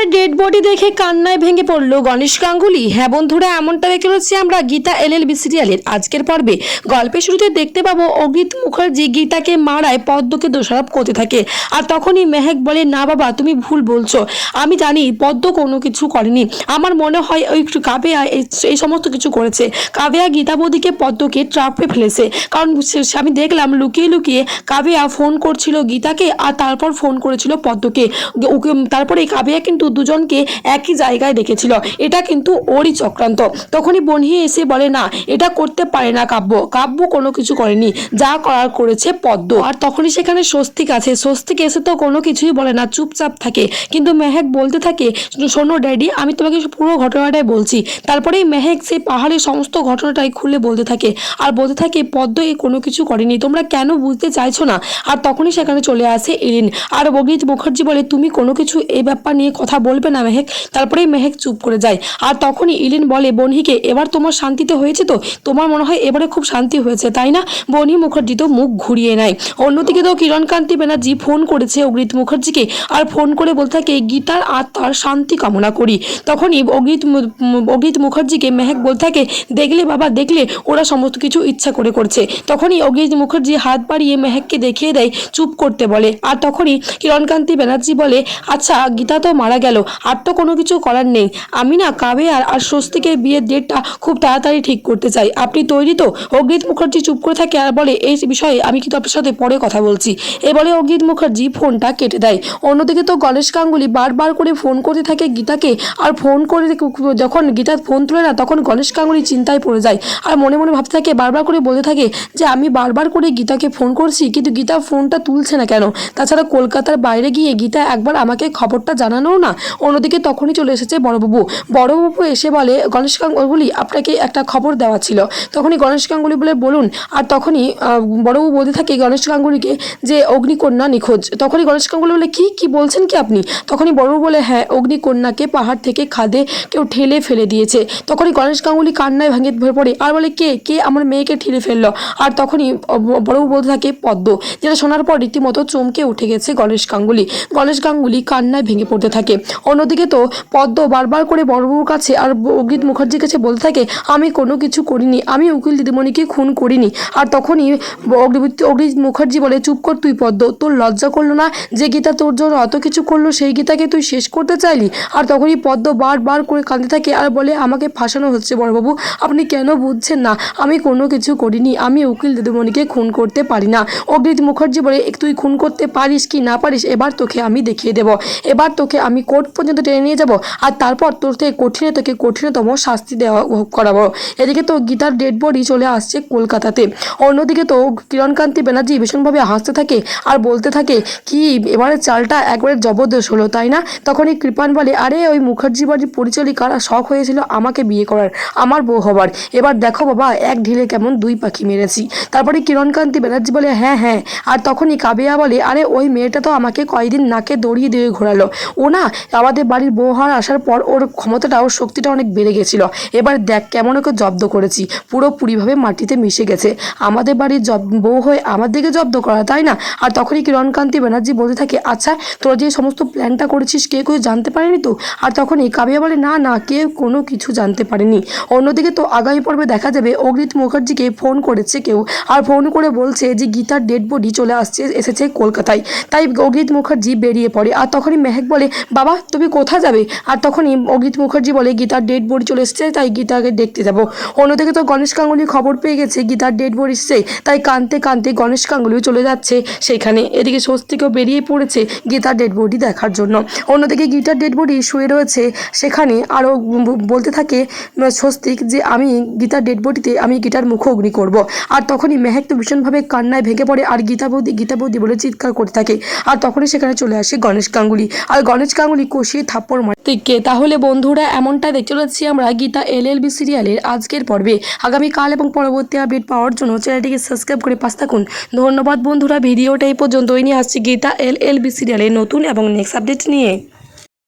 গীতার dead body দেখে কান্নায় ভেঙে পড়ল গণেশ গাঙ্গুলি। হ্যাঁ বন্ধুরা, এমনটা দেখে রয়েছি আমরা গীতা এল এল সিরিয়ালের আজকের পর্বে। গল্পের শুরুতে দেখতে পাবো অগিত মুখার্জি গীতাকে মারায় পদ্মকে দোষারোপ করতে থাকে। আর তখনই মেহেক বলে, না বাবা, তুমি ভুল বলছো। আমি জানি পদ্ম কোনো কিছু করেনি। আমার মনে হয় ওই একটু কাবেয়া এই সমস্ত কিছু করেছে। কাবেয়া গীতা বৌদিকে পদ্মকে ট্রাপে ফেলেছে। কারণ আমি দেখলাম লুকিয়ে লুকিয়ে কাবেয়া ফোন করছিল গীতাকে আর তারপর ফোন করেছিল পদ্মকে। তারপরে কাবেয়া কিন্তু দুজনকে একই জায়গায় রেখেছিল এটা কিন্তু ওরই চক্রান্ত। তখনই বনহি এসে বলে, না, এটা করতে পারে না কাব্য। কাব্য কোনো কিছু করেনি। যা করার করেছে পদ্ম। আর তখনই সেখানে স্বস্তিক আছে। স্বস্তিক এসে তো কোনো কিছুই বলে না, চুপচাপ থাকে। কিন্তু মেহেক বলতে থাকে, শোনো ড্যাডি, আমি তোমাকে পুরো ঘটনাটাই বলছি। তারপরেই মেহেক সেই পাহাড়ের সমস্ত ঘটনাটাই খুলে বলতে থাকে। আর বলতে থাকে, পদ্ম এ কোনো কিছু করেনি। তোমরা কেন বুঝতে চাইছো না? আর তখনই সেখানে চলে আসে ইরিন আর বগিত মুখার্জি বলে, তুমি কোনো কিছু এই ব্যাপার নিয়ে কথা বলবে না মেহেক? তারপরেই মেহেক চুপ করে যায়। আর তখনই ইলিন বলে বনহিকে এবার তোমার শান্তিতে হয়েছে তো? তোমার মনে হয় এবারে খুব শান্তি হয়েছে, তাই না? বনি মুখার্জি তো মুখ ঘুরিয়ে নেয়। অন্যদিকে তো কিরণকান্তি ব্যানার্জি ফোন করেছে অগ্রিত মুখার্জিকে আর ফোন করে বলতে থাকে, গীতার আত্মার শান্তি কামনা করি। তখনই অগ্রিত অগ্রিত মুখার্জিকে মেহেক বলতে থাকে, দেখলে বাবা, দেখলে, ওরা সমস্ত কিছু ইচ্ছা করে করছে। তখনই অগ্রিত মুখার্জি হাত বাড়িয়ে মেহেককে দেখিয়ে দেয়, চুপ করতে বলে। আর তখনই কিরণকান্তি ব্যানার্জি বলে আচ্ছা গীতা তো মারা গেল আর তো কোনো কিছু করার নেই। আমি না কাবে আর আর স্বস্তিকের বিয়ের ডেটটা খুব তাড়াতাড়ি ঠিক করতে চাই। আপনি তৈরি তো? অগ্রিত মুখার্জি চুপ করে থাকে আর বলে, এই বিষয়ে আমি কিন্তু আপনার সাথে পরে কথা বলছি। এ বলে অগ্রিত মুখার্জি ফোনটা কেটে দেয়। অন্যদিকে তো গণেশ গাঙ্গুলি বারবার করে ফোন করতে থাকে গীতাকে। আর ফোন করে যখন গীতা ফোন তুলে না, তখন গণেশ গাঙ্গুলি চিন্তায় পড়ে যায়। আর মনে মনে ভাবতে থাকে, বারবার করে বলতে থাকে যে, আমি বারবার করে গীতাকে ফোন করছি, কিন্তু গীতা ফোনটা তুলছে না কেন? তাছাড়া কলকাতার বাইরে গিয়ে গীতা একবার আমাকে খবরটা জানানোও না অন্যদিকে তখনই চলে এসেছে বড়বাবু। বড়বাবু এসে বলে, গণেশ গাঙ্গুলি, আপনাকে একটা খবর দেওয়া ছিল। তখনই গণেশ গাঙ্গুলি বলে, বলুন। আর তখনই বড়বাবু বলতে থাকে গণেশ গাঙ্গুলিকে যে, অগ্নিকন্যা নিখোঁজ। তখনই গণেশ গাঙ্গুলি বলে, কি কি বলছেন কি আপনি? তখনই বড়বাবু বলে হ্যাঁ অগ্নিকন্যাকে পাহাড় থেকে খাদে কেউ ঠেলে ফেলে দিয়েছে। তখনই গণেশ গাঙ্গুলি কান্নায় ভাঙে ভরে পড়ে, আর বলে, কে কে আমার মেয়েকে ঠেলে ফেলল? আর তখনই বড়বাবু বলতে থাকে, পদ্ম। যেটা শোনার পর রীতিমতো চমকে উঠে গেছে গণেশ গাঙ্গুলি। গণেশ গাঙ্গুলি কান্নায় ভেঙে পড়তে থাকে। অন্যদিকে তো পদ্ম বারবার করে বড়বাবুর কাছে আর অগ্রিত মুখার্জির কাছে বলতে থাকে, আমি কোনো কিছু করিনি, আমি উকিল দিদিমণিকে খুন করিনি। আর তখনই অগ্নিমিত অগ্রিত মুখার্জি বলে, চুপ কর তুই পদ্ম, তোর লজ্জা করল না যে গীতা তোর জন্য অত কিছু করল, সেই গীতাকে তুই শেষ করতে চাইলি? আর তখনই পদ্ম বারবার করে কাঁদতে থাকে আর বলে, আমাকে ফাঁসানো হচ্ছে বড়বাবু, আপনি কেন বুঝছেন না? আমি কোনো কিছু করিনি, আমি উকিল দিদিমণিকে খুন করতে পারি না। অগ্রিত মুখার্জি বলে তুই খুন করতে পারিস কি না পারিস, এবার তোকে আমি দেখিয়ে দেব। এবার তোকে আমি কোর্ট পর্যন্ত টেনে নিয়ে যাব আর তারপর তোর থেকে কঠিনে তোকে কঠিনতম শাস্তি দেওয়া করাবো। এদিকে তো গীতার ডেড বডি চলে আসছে কলকাতাতে। অন্যদিকে তো কিরণকান্তি ব্যানার্জি ভীষণভাবে হাসতে থাকে আর বলতে থাকে কি, এবারে চালটা একবারে জবরদস্ত হলো, তাই না? তখনই কৃপান বলে, আরে, ওই মুখার্জি বাড়ির পরিচালিকার শখ হয়েছিল আমাকে বিয়ে করার, আমার বউ হবার। এবার দেখো বাবা, এক ঢিলে কেমন দুই পাখি মেরেছি। তারপরে কিরণকান্তি ব্যানার্জি বলে হ্যাঁ হ্যাঁ। আর তখনই কাবেয়া বলে, আরে, ওই মেয়েটা তো আমাকে কয়দিন নাকে দড়িয়ে দিয়ে ঘোরালো। ও না আমাদের বাড়ির বউ হওয়ার আসার পর ওর ক্ষমতাটা, ওর শক্তিটা অনেক বেড়ে গেছিল। এবার দেখ কেমন ওকে জব্দ করেছি। পুরোপুরিভাবে মাটিতে মিশে গেছে। আমাদের বাড়ির জব, বউ হয়ে আমার দিকে জব্দ করা, তাই না? আর তখনই কিরণকান্তি ব্যানার্জি বলতে থাকে আচ্ছা তোরা যে সমস্ত প্ল্যানটা করেছিস, কে কেউ জানতে পারেনি তো? আর তখনই কাবিয়া বলে, না না, কেউ কোনো কিছু জানতে পারেনি। অন্যদিকে তো আগামী পর্বে দেখা যাবে, অগ্রিত মুখার্জিকে ফোন করেছে কেউ। আর ফোন করে বলছে যে, গীতার ডেড বডি চলে আসছে, এসেছে কলকাতায়। তাই অগ্রিত মুখার্জি বেরিয়ে পড়ে। আর তখনই মেহেক বলে, বাবা তুমি কোথায় যাবে? আর তখনই অগিত মুখার্জি বলে, গীতার ডেড বডি চলে এসেছে, তাই গীতাকে দেখতে যাব। অন্যদিকে তো গণেশ গাঙ্গুলি খবর পেয়ে গেছে, গীতার ডেড বডি এসেছে, তাই কানতে কানতে গণেশ গাঙ্গুলিও চলে যাচ্ছে সেখানে। এদিকে স্বস্তিকেও বেরিয়ে পড়েছে গীতার ডেড বডি দেখার জন্য। অন্যদিকে গীতার ডেড বডি শুয়ে রয়েছে সেখানে আরও বলতে থাকে, স্বস্তিক যে আমি গীতার ডেড বডিতে আমি গীতার মুখ অগ্নি করব। আর তখনই মেহেক তো ভীষণভাবে কান্নায় ভেঙে পড়ে, আর গীতা বৌদি গীতা বৌদি বলে চিৎকার করতে থাকে। আর তখনই সেখানে চলে আসে গণেশ গাঙ্গুলি। আর গণেশ গাঙ্গুলি কষিয়ে থাপ্পড় মারে থেকে তাহলে বন্ধুরা, এমনটা দেখতে চলেছি আমরা গীতা এল এল বি সিরিয়ালের আজকের পর্বে। আগামীকাল এবং পরবর্তী আপডেট পাওয়ার জন্য চ্যানেলটিকে সাবস্ক্রাইব করে পাশ থাকুন। ধন্যবাদ বন্ধুরা, ভিডিওটা এই পর্যন্তই। নিয়ে আসছি গীতা এল এল বি সিরিয়ালের নতুন এবং নেক্সট আপডেট নিয়ে।